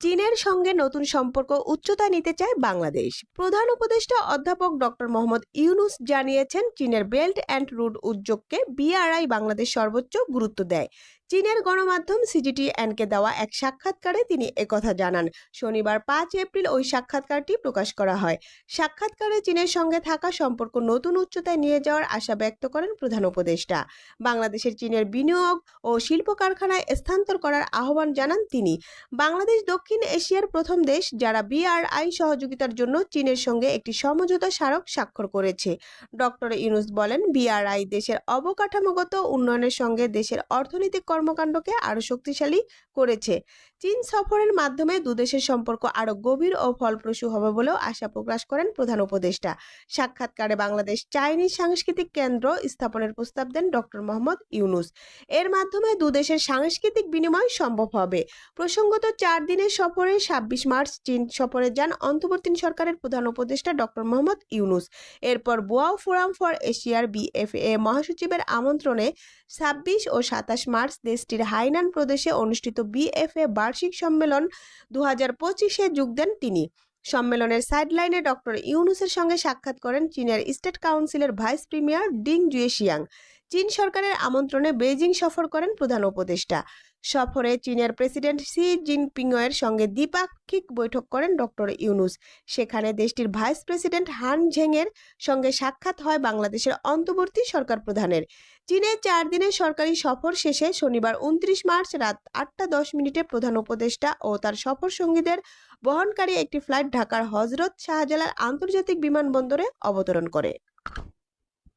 চীনের সঙ্গে নতুন সম্পর্ক উচ্চতায় নিতে চায় বাংলাদেশ। প্রধান উপদেষ্টা অধ্যাপক ডক্টর মোহাম্মদ ইউনুস জানিয়েছেন, চীনের বেল্ট অ্যান্ড রুড উদ্যোগকে বিআরআই বাংলাদেশ সর্বোচ্চ গুরুত্ব দেয়। চীনের গণমাধ্যম সিজিটি সিজিটিএনকে দেওয়া এক সাক্ষাৎকারে তিনি একথা জানান। শনিবার পাঁচ এপ্রিল ওই সাক্ষাৎকারটি প্রকাশ করা হয়। সাক্ষাৎকারে চীনের সঙ্গে থাকা সম্পর্ক নতুন উচ্চতায় নিয়ে যাওয়ার আশা ব্যক্ত করেন প্রধান উপদেষ্টা। বাংলাদেশের চীনের বিনিয়োগ ও শিল্প কারখানায় স্থানান্তর করার আহ্বান জানান তিনি। বাংলাদেশ দক্ষিণ এশিয়ার প্রথম দেশ যারা বিআরআই সহযোগিতার জন্য চীনের সঙ্গে একটি সমঝোতা স্মারক স্বাক্ষর করেছে। ডক্টর ইউনুস বলেন, বিআরআই দেশের অবকাঠামোগত উন্নয়নের সঙ্গে দেশের অর্থনৈতিক কর্মকাণ্ডকে আরও শক্তিশালী করেছে। চীন সফরের মাধ্যমে দুদেশের সম্পর্ক আরও গভীর ও ফলপ্রসূ হবে বলেও আশা প্রকাশ করেন প্রধান উপদেষ্টা। সাক্ষাৎকারে বাংলাদেশ চাইনিজ সাংস্কৃতিক কেন্দ্র স্থাপনের প্রস্তাব দেন ডক্টর মোহাম্মদ ইউনুস। এর মাধ্যমে দুদেশের সাংস্কৃতিক বিনিময় সম্ভব হবে। প্রসঙ্গত চার দিনের সফরে ছাব্বিশ মার্চ চীন সফরে যান অন্তর্বর্তী সরকারের প্রধান উপদেষ্টা ডক্টর মোহাম্মদ ইউনুস। এরপর বোয়াও ফোরাম ফর এশিয়ার বিএফএ মহাসচিবের আমন্ত্রণে ছাব্বিশ ও সাতাশ মার্চ দেশটির হাইনান প্রদেশে অনুষ্ঠিত বিএফএ বার্ষিক সম্মেলন দু হাজার পঁচিশে যোগ দেন তিনি। সম্মেলনের সাইডলাইনে ডক্টর ইউনুসের সঙ্গে সাক্ষাৎ করেন চীনের স্টেট কাউন্সিলের ভাইস প্রিমিয়ার ডিং জুয়েশিয়াং। চীন সরকারের আমন্ত্রণে বেইজিং সফর করেন প্রধান উপদেষ্টা। সফরে চীনের প্রেসিডেন্ট শি জিনপিংয়ের সঙ্গে দ্বিপাক্ষিক বৈঠক করেন ডক্টর ইউনুস। সেখানে দেশটির ভাইস প্রেসিডেন্ট হান ঝেংয়ের সঙ্গে সাক্ষাৎ হয় বাংলাদেশের অন্তর্বর্তী সরকার প্রধানের। চীনের চার দিনের সরকারি সফর শেষে শনিবার উনত্রিশ মার্চ রাত আটটা দশ মিনিটে প্রধান উপদেষ্টা ও তার সফর সঙ্গীদের বহনকারী একটি ফ্লাইট ঢাকার হজরত শাহজালাল আন্তর্জাতিক বিমানবন্দরে অবতরণ করে।